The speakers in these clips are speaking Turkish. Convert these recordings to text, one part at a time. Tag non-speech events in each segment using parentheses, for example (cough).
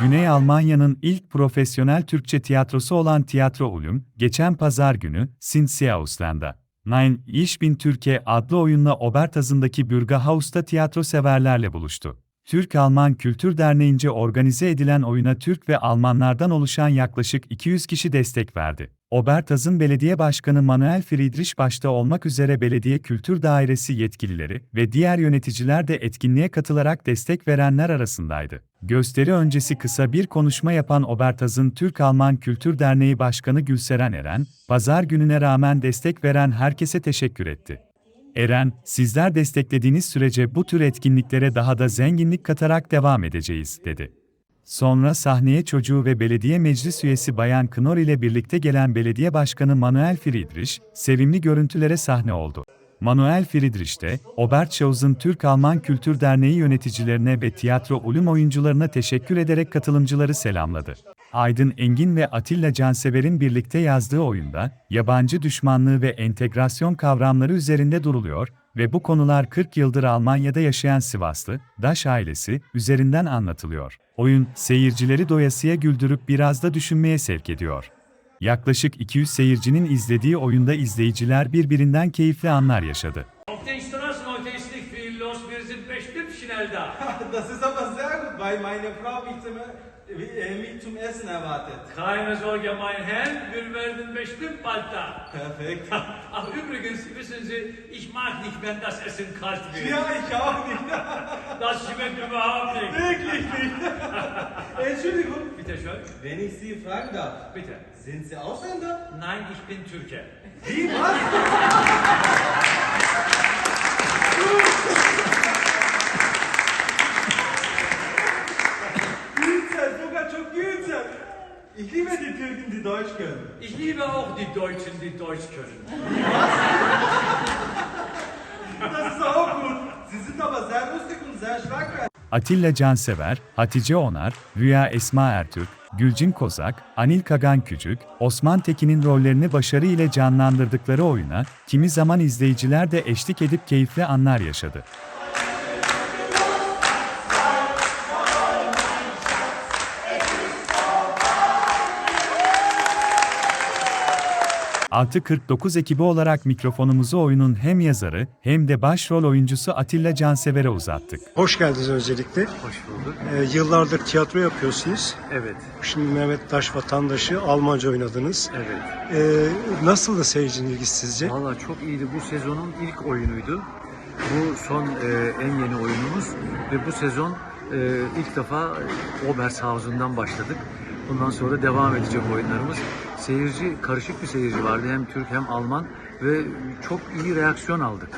Güney Almanya'nın ilk profesyonel Türkçe tiyatrosu olan Tiyatro Ulum, geçen pazar günü, Sint-Seausland'da, Nine Ich bin Türkiye adlı oyunla Obertaz'ındaki Bürgerhaus'ta tiyatro severlerle buluştu. Türk-Alman Kültür Derneği'nce organize edilen oyuna Türk ve Almanlardan oluşan yaklaşık 200 kişi destek verdi. Obertaz'ın belediye başkanı Manuel Friedrich başta olmak üzere belediye kültür dairesi yetkilileri ve diğer yöneticiler de etkinliğe katılarak destek verenler arasındaydı. Gösteri öncesi kısa bir konuşma yapan Obertaz'ın Türk-Alman Kültür Derneği Başkanı Gülseren Eren, pazar gününe rağmen destek veren herkese teşekkür etti. Eren, sizler desteklediğiniz sürece bu tür etkinliklere daha da zenginlik katarak devam edeceğiz, dedi. Sonra sahneye çocuğu ve belediye meclis üyesi Bayan Knorr ile birlikte gelen belediye başkanı Manuel Friedrich, sevimli görüntülere sahne oldu. Manuel Friedrich de, Obertschausen Türk-Alman Kültür Derneği yöneticilerine ve tiyatro ulum oyuncularına teşekkür ederek katılımcıları selamladı. Aydın Engin ve Atilla Cansever'in birlikte yazdığı oyunda, yabancı düşmanlığı ve entegrasyon kavramları üzerinde duruluyor ve bu konular 40 yıldır Almanya'da yaşayan Sivaslı, Daş ailesi, üzerinden anlatılıyor. Oyun, seyircileri doyasıya güldürüp biraz da düşünmeye sevk ediyor. Yaklaşık 200 seyircinin izlediği oyunda izleyiciler birbirinden keyifli anlar yaşadı. Sehr gut, weil meine Frau mich zum, äh, mich zum Essen erwartet. Keine Sorge, mein Herr, wir werden bestimmt bald da. Perfekt. (laughs) Ach, übrigens, wissen Sie, ich mag nicht, wenn das Essen kalt wird. Ja, ich auch nicht. (laughs) Das schmeckt überhaupt nicht. Wirklich nicht. (laughs) Entschuldigung, Bitte schön. wenn ich Sie fragen darf, Bitte. sind Sie Ausländer? Nein, ich bin Türke. Wie, was? Ich liebe die Türken, die Deutsch können. Ich liebe auch die Deutschen, die Deutsch können. Das ist auch gut. Sie sind aber sehr lustig und sehr schlagfertig. Atilla Cansever, Hatice Onar, Rüya Esma Ertürk, Gülcin Kozak, Anil Kagan Küçük, Osman Tekin'in rollerini başarı ile canlandırdıkları oyuna, kimi zaman izleyiciler de eşlik edip keyifli anlar yaşadı. Artı 49 ekibi olarak mikrofonumuzu oyunun hem yazarı hem de başrol oyuncusu Atilla Cansever'e uzattık. Hoş geldiniz öncelikle. Hoş bulduk. Ee, yıllardır tiyatro yapıyorsunuz. Evet, Şimdi Mehmet Taş vatandaşı Almanca oynadınız. evet. Ee, nasıldı seyircinin ilgisi sizce? Valla çok iyiydi. Bu sezonun ilk oyunuydu. Bu son e, en yeni oyunumuz ve bu sezon e, ilk defa Obershausen'dan başladık. Bundan sonra devam edecek oyunlarımız. Seyirci, karışık bir seyirci vardı. Hem Türk hem Alman ve çok iyi reaksiyon aldık.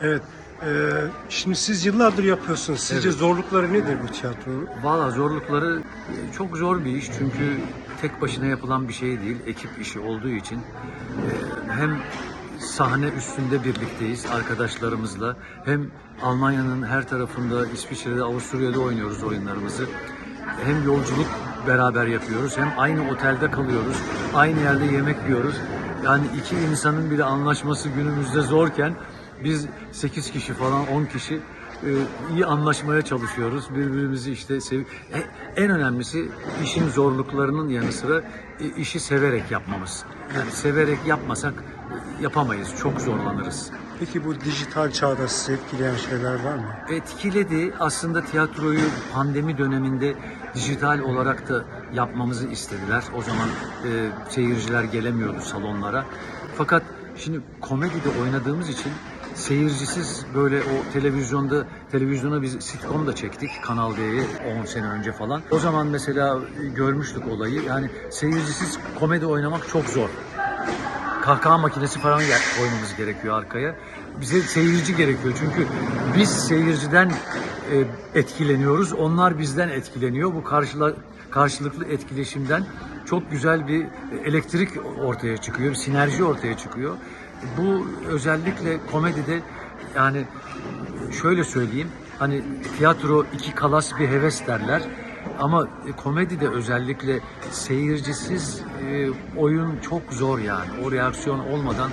Evet. Ee, şimdi siz yıllardır yapıyorsunuz. Sizce Evet. zorlukları nedir bu tiyatronun? Valla zorlukları e, çok zor bir iş çünkü tek başına yapılan bir şey değil. Ekip işi olduğu için e, hem sahne üstünde birlikteyiz arkadaşlarımızla hem Almanya'nın her tarafında İsviçre'de, Avusturya'da oynuyoruz oyunlarımızı. Hem yolculuk beraber yapıyoruz hem aynı otelde kalıyoruz. Aynı yerde yemek yiyoruz. Yani iki insanın bile anlaşması günümüzde zorken biz 8 kişi falan 10 kişi e, iyi anlaşmaya çalışıyoruz. Birbirimizi işte sev E, en önemlisi işin zorluklarının yanı sıra e, işi severek yapmamız. Yani severek yapmasak yapamayız. Çok zorlanırız. Peki bu dijital çağda sizi etkileyen şeyler var mı? Etkiledi. Aslında tiyatroyu pandemi döneminde dijital olarak da yapmamızı istediler. O zaman e, seyirciler gelemiyordu salonlara. Fakat şimdi komedide oynadığımız için seyircisiz böyle o televizyonda televizyona biz sitcom da çektik Kanal D'ye 10 sene önce falan. O zaman mesela görmüştük olayı. Yani seyircisiz komedi oynamak çok zor kahkaha makinesi falan koymamız gerekiyor arkaya. Bize seyirci gerekiyor çünkü biz seyirciden e, etkileniyoruz, onlar bizden etkileniyor. Bu karşıla, karşılıklı etkileşimden çok güzel bir elektrik ortaya çıkıyor, bir sinerji ortaya çıkıyor. Bu özellikle komedide yani şöyle söyleyeyim, hani tiyatro iki kalas bir heves derler. Ama e, komedide özellikle seyircisiz e, oyun çok zor yani. O reaksiyon olmadan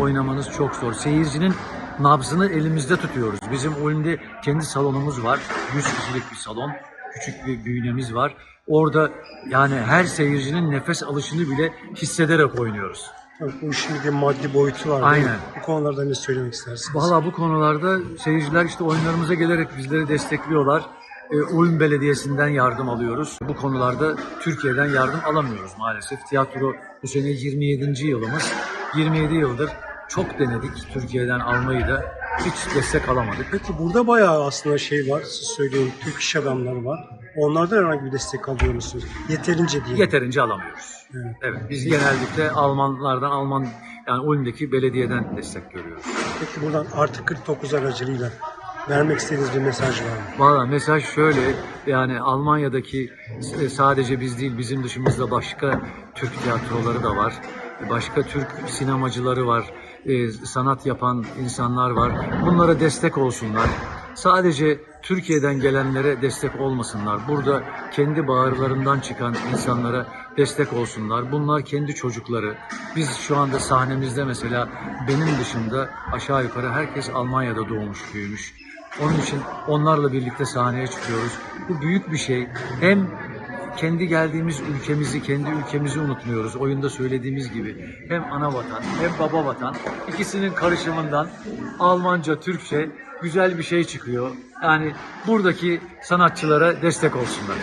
oynamanız çok zor. Seyircinin nabzını elimizde tutuyoruz. Bizim oyunda kendi salonumuz var. 100 kişilik bir salon. küçük bir bünyemiz var. Orada yani her seyircinin nefes alışını bile hissederek oynuyoruz. Tabii Bu işin bir de maddi boyutu var. Aynen. Bu konularda ne söylemek istersiniz? Valla bu konularda seyirciler işte oyunlarımıza gelerek bizleri destekliyorlar. E, Ulm Belediyesi'nden yardım alıyoruz. Bu konularda Türkiye'den yardım alamıyoruz maalesef. Tiyatro bu sene 27. yılımız. 27 yıldır çok denedik Türkiye'den almayı da hiç destek alamadık. Peki burada bayağı aslında şey var. Siz söyleyin Türk iş adamları var. Onlardan herhangi bir destek alıyor musunuz? Yeterince değil. Yeterince alamıyoruz. Evet. Evet biz genellikle Almanlardan, Alman yani Ulm'deki belediyeden destek görüyoruz. Peki buradan artı 49 aracılığıyla vermek istediğiniz bir mesaj var mı? Valla mesaj şöyle yani Almanya'daki e, sadece biz değil bizim dışımızda başka Türk tiyatroları da var. Başka Türk sinemacıları var. e, Sanat yapan insanlar var. Bunlara destek olsunlar. Sadece Türkiye'den gelenlere destek olmasınlar. Burada kendi bağırlarından çıkan insanlara destek olsunlar. Bunlar kendi çocukları. Biz şu anda sahnemizde mesela benim dışında aşağı yukarı herkes Almanya'da doğmuş, büyümüş. Onun için onlarla birlikte sahneye çıkıyoruz. Bu büyük bir şey. Hem kendi geldiğimiz ülkemizi, kendi ülkemizi unutmuyoruz. Oyunda söylediğimiz gibi hem ana vatan hem baba vatan ikisinin karışımından Almanca, Türkçe güzel bir şey çıkıyor. Yani buradaki sanatçılara destek olsunlar.